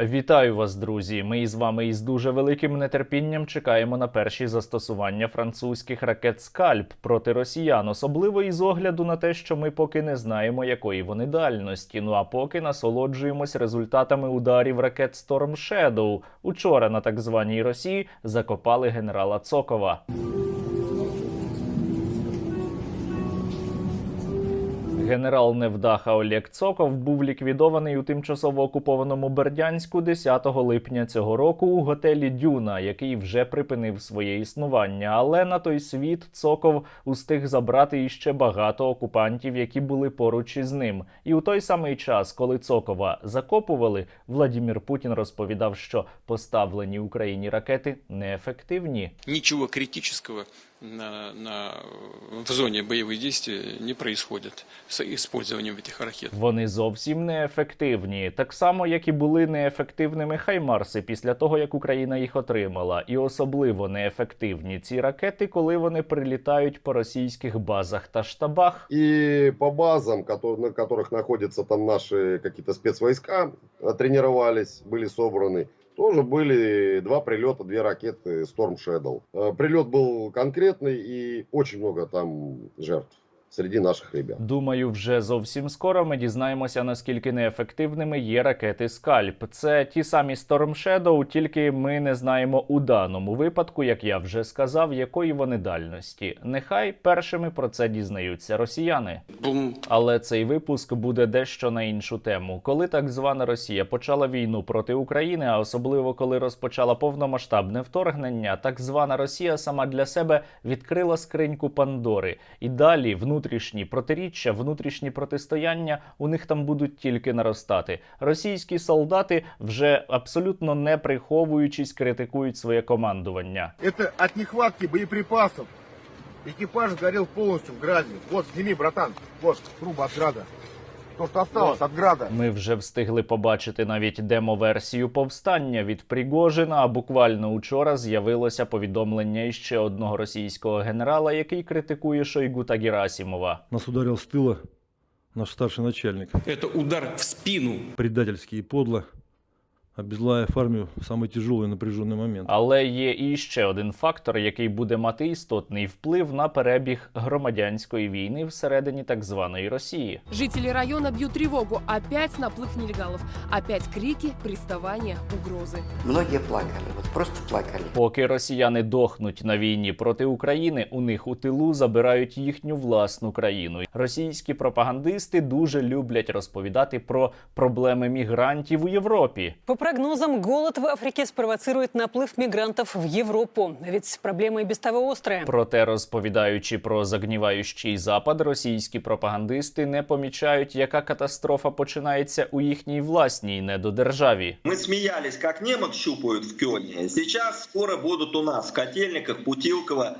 Вітаю вас, друзі! Ми із вами із дуже великим нетерпінням чекаємо на перші застосування французьких ракет Скальп проти росіян, особливо із огляду на те, що ми поки не знаємо, якої вони дальності. Ну а поки насолоджуємось результатами ударів ракет Storm Shadow. Учора на так званій Росії закопали генерала Цокова. Генерал Невдаха Олег Цоков був ліквідований у тимчасово окупованому Бердянську 10 липня цього року у готелі Дюна, який вже припинив своє існування. Але на той світ Цоков устиг забрати іще багато окупантів, які були поруч із ним. І у той самий час, коли Цокова закопували, Владімір Путін розповідав, що поставлені Україні ракети неефективні. ничего критического на, на, в зоне боевых действий не происходит с использованием этих ракет. Вони зовсім неефективні, так само як і були неефективними хаймарси після того, як Україна їх отримала, і особливо неефективні ці ракети, коли вони прилітають по російських базах та штабах. И по базам, кото- на которых находятся там наши какие-то спецвойска, э, тренировались, были собраны, тоже были два прилета, две ракеты Storm Shadow. Э, Прилет был конкретный и очень много там жертв среди наших ребят. Думаю, вже зовсім скоро ми дізнаємося, наскільки неефективними є ракети Скальп. Це ті самі Storm Shadow, тільки ми не знаємо у даному випадку, як я вже сказав, якої вони дальності. Нехай першими про це дізнаються росіяни. Бум. Але цей випуск буде дещо на іншу тему. Коли так звана Росія почала війну проти України, а особливо коли розпочала повномасштабне вторгнення, так звана Росія сама для себе відкрила скриньку Пандори. І далі внутрішні протиріччя, внутрішні протистояння у них там будуть тільки наростати. Російські солдати вже абсолютно не приховуючись критикують своє командування. Це від нехватки боєприпасів. Екіпаж сгорел повністю в гразі. Вот, сними, братан. Вот, труба от. То, що осталось від града. Ми вже встигли побачити навіть демо-версію повстання від Пригожина. А буквально учора з'явилося повідомлення іще одного російського генерала, який критикує Шойгу та Герасімова. Нас ударив з тила наш старший начальник. Це удар в спину. Предательський і подло, обезглавив армию в самый тяжелый и напряженный момент. Але є і ще один фактор, який буде мати істотний вплив на перебіг громадянської війни всередині так званої Росії. Жители района бьют тревогу. Опять наплыв нелегалов. Опять крики, приставания, угрозы. Многие плакали, вот просто плакали. Поки росіяни дохнуть на війні проти України, у них у тилу забирають їхню власну країну. Російські пропагандисти дуже люблять розповідати про проблеми мігрантів у Європі. По прогнозам, голод в Африке спровоцирует наплыв мигрантов в Европу. Ведь проблема и без того острая. Проте, розповідаючи про загніваючий запад, російські пропагандисти не помічають, яка катастрофа починається у їхній власній недодержаві. Мы смеялись, как немок щупают в Кёльне. Сейчас скоро будут у нас в Котельниках, Путилково э,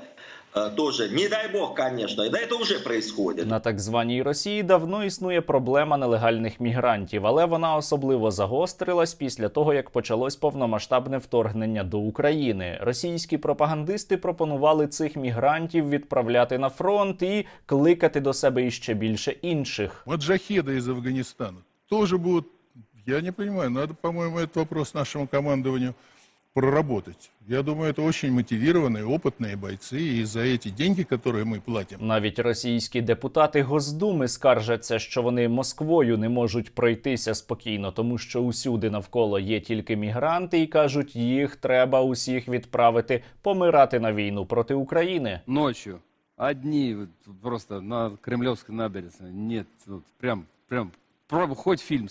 тоже. Не дай бог, конечно. Да это уже происходит. На так званій Росії давно існує проблема нелегальних мігрантів, але вона особливо загострилась після того, як почалось повномасштабне вторгнення до України. Російські пропагандисти пропонували цих мігрантів відправляти на фронт і кликати до себе іще більше інших. Маджахеды из Афганистана тоже будут, я не понимаю, надо, по-моему, этот вопрос нашему командованию проработать. Я думаю, это очень мотивированные, опытные бойцы, и за эти деньги, которые мы платим, Навіть російські депутати Госдуми скаржаться, що вони Москвою не можуть пройтися спокійно, тому що усюди навколо є тільки мігранти, і кажуть, їх треба усіх відправити помирати на війну проти України. ночью одни вот просто на Кремлевской набережной. Нет, вот прям, прям, про- хоть фильм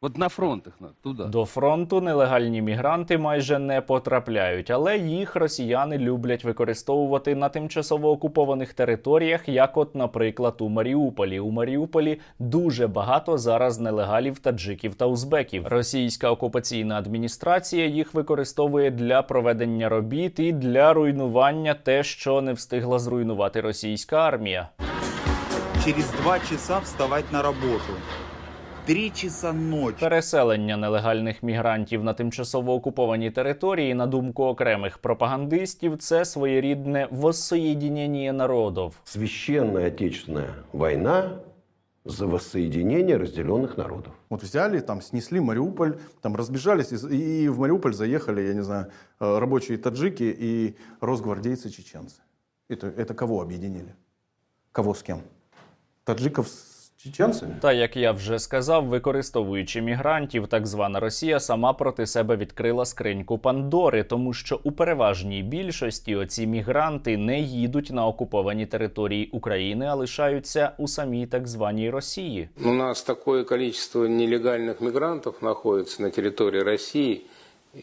От на фронтах на надо, туди. До фронту нелегальні мігранти майже не потрапляють, але їх росіяни люблять використовувати на тимчасово окупованих територіях, як, от, наприклад, у Маріуполі. У Маріуполі дуже багато зараз нелегалів, таджиків та узбеків. Російська окупаційна адміністрація їх використовує для проведення робіт і для руйнування те, що не встигла зруйнувати російська армія. Через два часа вставати на роботу. Три часа ночі. Переселення нелегальних мігрантів на тимчасово окупованій території, на думку окремих пропагандистів, це своєрідне воссоєдінення народів. Священна отечественна війна за воссоединение разделенных народов. Вот взяли, там снесли Мариуполь, там разбежались, и, и в Мариуполь заехали, я не знаю, э, рабочие таджики и росгвардейцы чеченцы. Это, это кого объединили? Кого с кем? Таджиков с чеченцами? Та як я вже сказав, використовуючи мігрантів, так звана Росія сама проти себе відкрила скриньку Пандори, тому що у переважній більшості оці мігранти не їдуть на окуповані території України, а лишаються у самій так званій Росії. У нас такое количество нелегальных мигрантов находится на территории России,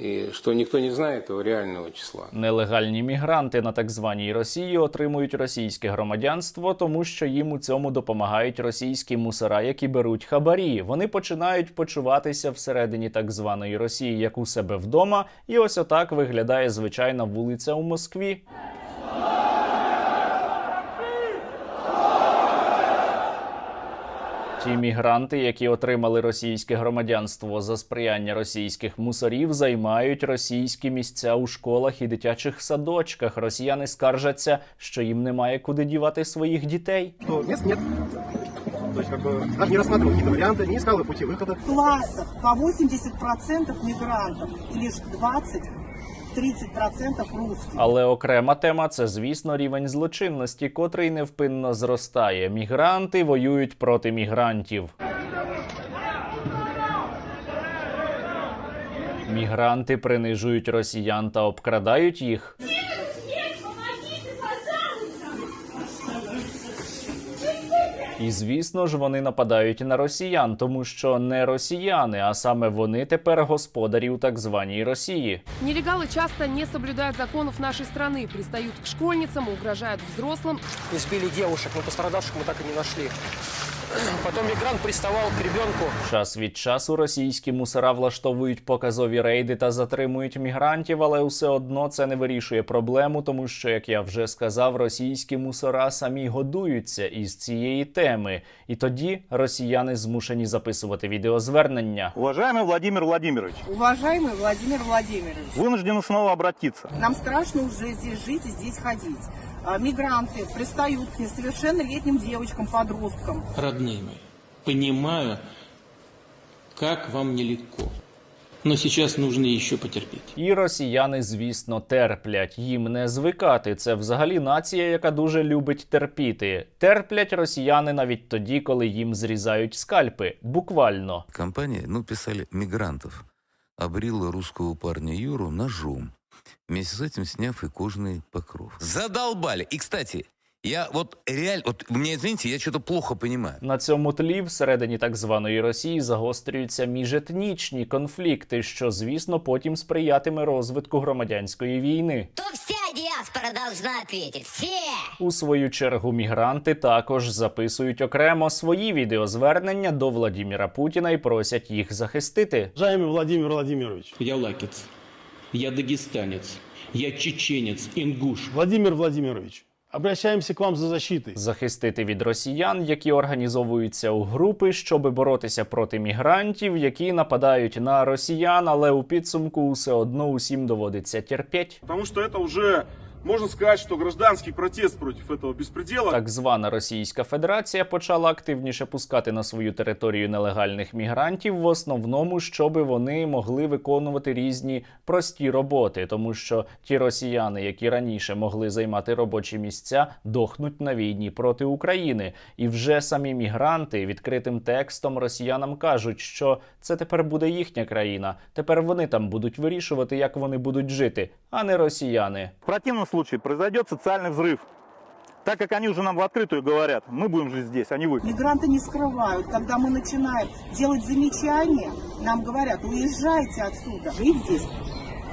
и що ніхто не знає того реального числа. Нелегальні мігранти на так званій Росії отримують російське громадянство, тому що їм у цьому допомагають російські мусора, які беруть хабарі. Вони починають почуватися всередині так званої Росії, як у себе вдома, і ось отак виглядає звичайна вулиця у Москві. Ті мігранти, які отримали російське громадянство за сприяння російських мусорів, займають російські місця у школах і дитячих садочках. Росіяни скаржаться, що їм немає куди дівати своїх дітей. Что, мест нет. То есть, как бы, даже не рассматривал какие-то варианты, не искал пути выхода. классах по 80% мигрантов и лишь 20-30% русських. Але окрема тема це, звісно, рівень злочинності, котрий невпинно зростає. Мігранти воюють проти мігрантів. Мігранти принижують росіян та обкрадають їх. І звісно ж вони нападають на росіян, тому що не росіяни, а саме вони тепер господарі у так званій Росії. Нелегалы часто не соблюдают законов нашей страны, пристают к школьницам, угрожают взрослым. Избили девушек, но пострадавших мы так и не нашли. Потом мигрант приставал к ребенку. Час від часу російські мусора влаштовують показові рейди та затримують мігрантів, але все одно це не вирішує проблему, тому що, як я вже сказав, російські мусора самі годуються із цієї теми, і тоді росіяни змушені записувати відеозвернення. Уважаемый Владимир Владимирович, Уважаемый Владимир Владимирович, вынуждены снова обратиться. нам страшно уже здесь жить и здесь ходить. А, Мигранты пристают к несовершеннолетним девочкам, подросткам. Родные мои, понимаю, как вам нелегко. Но сейчас нужно еще потерпеть. І росіяни, звісно, терплять. Їм не звикати. Це взагалі нація, яка дуже любить терпіти. Терплять росіяни навіть тоді, коли їм зрізають скальпи. Буквально. Компания, ну, писали мигрантов, обрила русского парня Юру ножом, вместе с этим сняв и кожный покров. Задолбали. И, кстати, я вот реально, вот мне извините, я что-то плохо понимаю. На цьому тлі всередині так званої Росії загострюються міжетнічні конфлікти, що звісно потім сприятиме розвитку громадянської війни. То вся диаспора должна ответить. Все! У свою чергу мігранти також записують окремо свої відеозвернення до Владіміра Путіна і просять їх захистити. Уважаемый Владимир Владимирович. Я лакец, я дагестанец, я чеченец, ингуш. Владимир Владимирович, обращаемся к вам за защитой. Захистити від росіян, які організовуються у групи, щоби боротися проти мігрантів, які нападають на росіян, але у підсумку все одно усім доводиться терпіть. Тому що це уже, можно сказать, что гражданский протест против этого беспредела. Так звана Російська Федерація почала активніше пускати на свою територію нелегальних мігрантів, в основному, щоби вони могли виконувати різні прості роботи, тому що ті росіяни, які раніше могли займати робочі місця, дохнуть на війні проти України. І вже самі мігранти відкритим текстом росіянам кажуть, що це тепер буде їхня країна. Тепер вони там будуть вирішувати, як вони будуть жити, а не росіяни. В противном случае произойдет социальный взрыв. Так как они уже нам в открытую говорят, мы будем жить здесь, а не вы. Мигранты не скрывают. Когда мы начинаем делать замечания, нам говорят, уезжайте отсюда. Жить здесь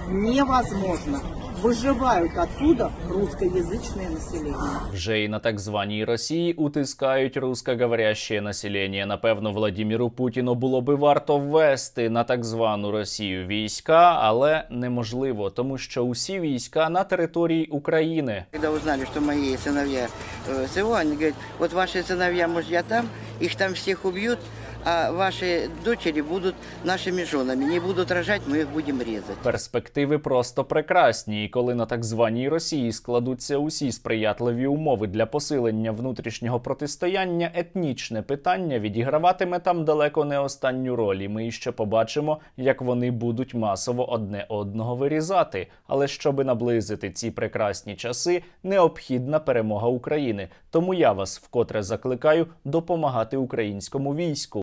невозможно. Выживают отсюда русскоязычное население. Вже і на так званій Росії утискають русскоговоряще населення. Напевно, Владіміру Путіну було би варто ввести на так звану Росію війська, але неможливо, тому що усі війська на території України. Когда узнали, что мои сыновья э, СВО, они говорят, вот ваши сыновья, мужья там, их там всех убьют, а ваши дочери будут нашими женами. Не будут рожать, мы их будем резать. Перспективи просто прекрасні, і коли на так званій Росії складуться усі сприятливі умови для посилення внутрішнього протистояння, етнічне питання відіграватиме там далеко не останню роль. І ми ще побачимо, як вони будуть масово одне одного вирізати. Але щоби наблизити ці прекрасні часи, необхідна перемога України. Тому я вас вкотре закликаю допомагати українському війську.